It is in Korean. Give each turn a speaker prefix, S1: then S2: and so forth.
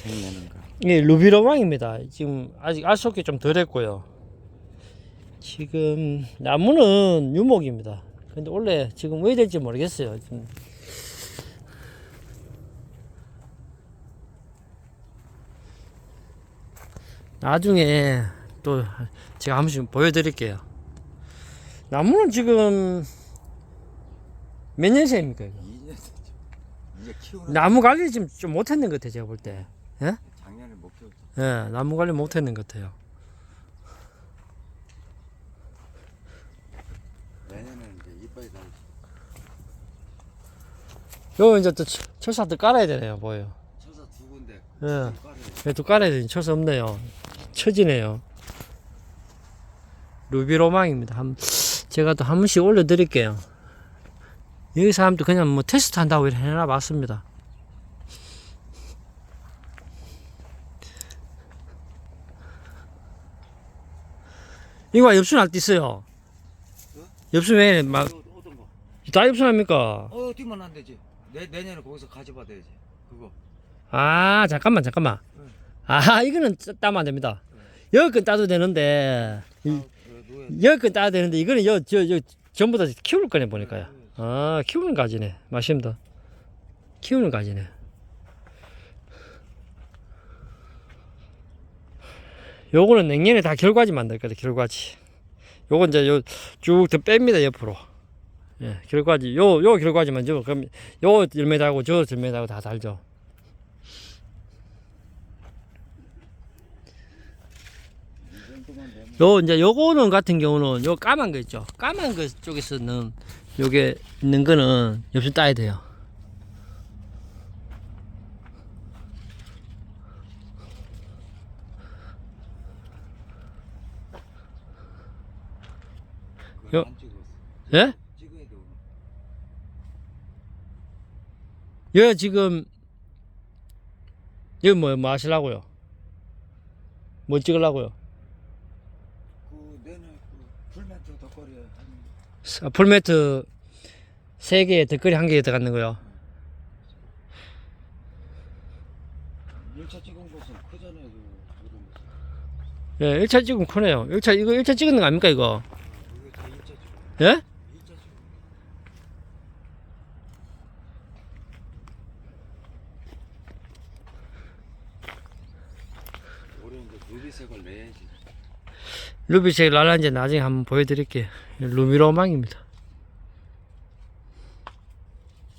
S1: 생내는 거.
S2: 이게 루비로망입니다. 지금 아직 알속기 좀 덜했고요. 지금 나무는 유목입니다. 근데 원래 지금 왜 될지 모르겠어요. 지금 나중에 또 제가 한 번씩 보여드릴게요. 나무는 지금 몇 년생입니까? 이거?
S1: 2년 이제 키우는
S2: 나무 관리 지금 좀 못했는 것 같아요. 제가 볼 때.
S1: 작년에 못 키웠죠.
S2: 예, 나무 관리 못 했는 것 같아요.
S1: 내년에는 이제 이빨이
S2: 다요 이제 또 철- 철사도 깔아야 되네요. 보여.
S1: 쳐서 두 군데
S2: 예,
S1: 깔아야
S2: 그래도 깔아야 되니 철사 없네요. 처지네요. 루비로망입니다. 한, 제가 또 한 번씩 올려드릴게요. 여기 사람도 그냥 뭐 테스트 한다고 이렇게 해놔 봤습니다. 이거 엽순 알때 있어요. 엽순 왜 막,
S1: 어, 어떤 거?
S2: 다 엽순 합니까?
S1: 어, 뛰면 안 되지. 내 내년에 거기서 가져받아야지. 그거.
S2: 아 잠깐만 잠깐만
S1: 응.
S2: 아 이거는 따- 따면 안 됩니다 여기 건 따도 되는데 이-
S1: 아, 그 노예.
S2: 여기 건 따도 되는데 이거는 여, 저, 저 전부 다 키울 거네 보니까요 아 키우는 가지네 맞습니다 키우는 가지네 요거는 냉년에 다 결과지 만들 거다 결과지. 요건 이제 요 쭉 더 뺍니다 옆으로. 예 결과지. 요 요 결과지만 저 그럼 요 열매 달고 저 열매 달고 다 달죠. 요 이제 요거는 같은 경우는 요 까만 거 있죠. 까만 거 쪽에서는 요게 있는 거는 엽순 따야 돼요.
S1: 찍었어.
S2: 예? 여 지금 여기 뭐, 뭐 하시려고요? 뭐 찍으려고요?
S1: 그 내년 그 풀멘트 덕거리
S2: 스- 풀매트 세 개에 덧거리 한 개에 들어가는 거요.
S1: 1차 찍은 것은 크잖아요. 그.
S2: 예, 1차 찍으면 크네요. 1차 이거 1차 찍는 거 아닙니까 이거?
S1: 이게 다 1차 찍은
S2: 예?
S1: 2차 찍은 올해 이제 루비색을 내야지.
S2: 루비색 랄란제 나중에 한번 보여드릴게요. 루미로망입니다.